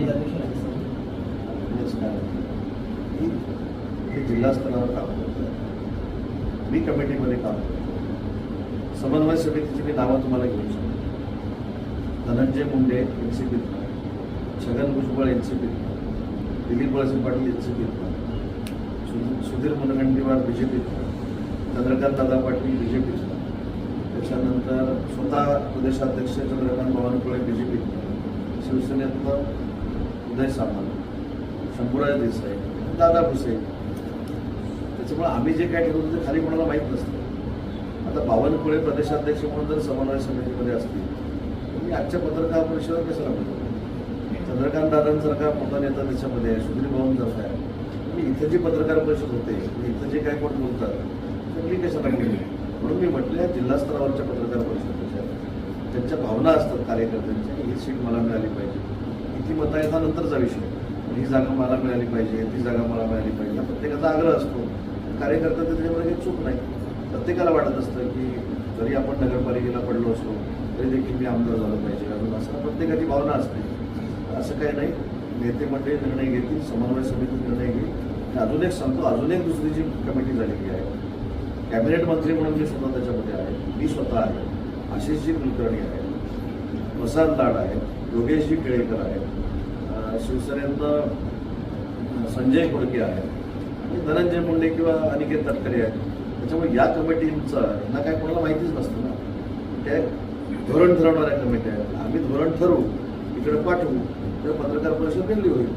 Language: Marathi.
मी हे जिल्हा स्तरावर काम करतो मी कमिटीमध्ये काम करतो समन्वय समितीची मी नावं तुम्हाला घेऊ शकतो. Dhananjay Munde N C P Chhagan Bhujbal N C P Dilip Walse Patil N C P Sudhir Mungantiwar B J पीतनं Chandrakant Dada Patil B J त्याच्यानंतर स्वतः प्रदेशाध्यक्ष चंद्रकांत बावनकुळे बी जे पीतनं शिवसेनेतनं उदय सामंत शंभूराज देसाई दादा भुसे. त्याच्यामुळे आम्ही जे काय ठरवतो ते खाली कोणाला माहीत नसतं. आता बावनकुळे प्रदेशाध्यक्ष म्हणून जर समन्वय समितीमध्ये असतील तर मी आजच्या पत्रकार परिषदेत कशाला म्हणतो चंद्रकांत दादांसारखा मोठा नेता त्याच्यामध्ये आहे सुधीर भाऊन जसा आहे. मी इथं जी पत्रकार परिषद होते इथं जे काय कोण बोलतात तर मी कशाला बोलतो म्हणून मी म्हटलं जिल्हा स्तरावरच्या पत्रकार परिषदेच्या त्यांच्या भावना असतात कार्यकर्त्यांच्या ही सीट मला मिळाली पाहिजे. ती मता येता नंतरचा विषय. ही जागा मला मिळाली पाहिजे ती जागा मला मिळाली पाहिजे. हा प्रत्येकाचा आग्रह असतो. कार्यकर्ता त्याच्यामध्ये काही चूक नाही. प्रत्येकाला वाटत असतं की जरी आपण नगरपालिकेला पडलो असलो तरी देखील मी आमदार झालं पाहिजे. अजून असं प्रत्येकाची भावना असते. असं काही नाही. नेते मंडळी निर्णय घेतील समन्वय समिती निर्णय घेईल. अजून एक सांगतो अजून एक दुसरी जी कमिटी झालेली आहे. कॅबिनेट मंत्री म्हणून जे स्वतः त्याच्यामध्ये आहे मी स्वतः आहे. आशिषजी कुलकर्णी आहे वसंत लाड आहे योगेशजी केळेकर आहेत. शिवसेनेतनं संजय खोडके आहेत आणि धनंजय मुंडे किंवा अनिकेत तटकरे आहेत. त्याच्यामुळे या कमिटींचं यांना काय कोणाला माहितीच नसतं ना. त्या धोरण ठरवणाऱ्या कमिट्या आहेत. आम्ही धोरण ठरवू इकडे पाठवू तर पत्रकार परिषद दिली होईल.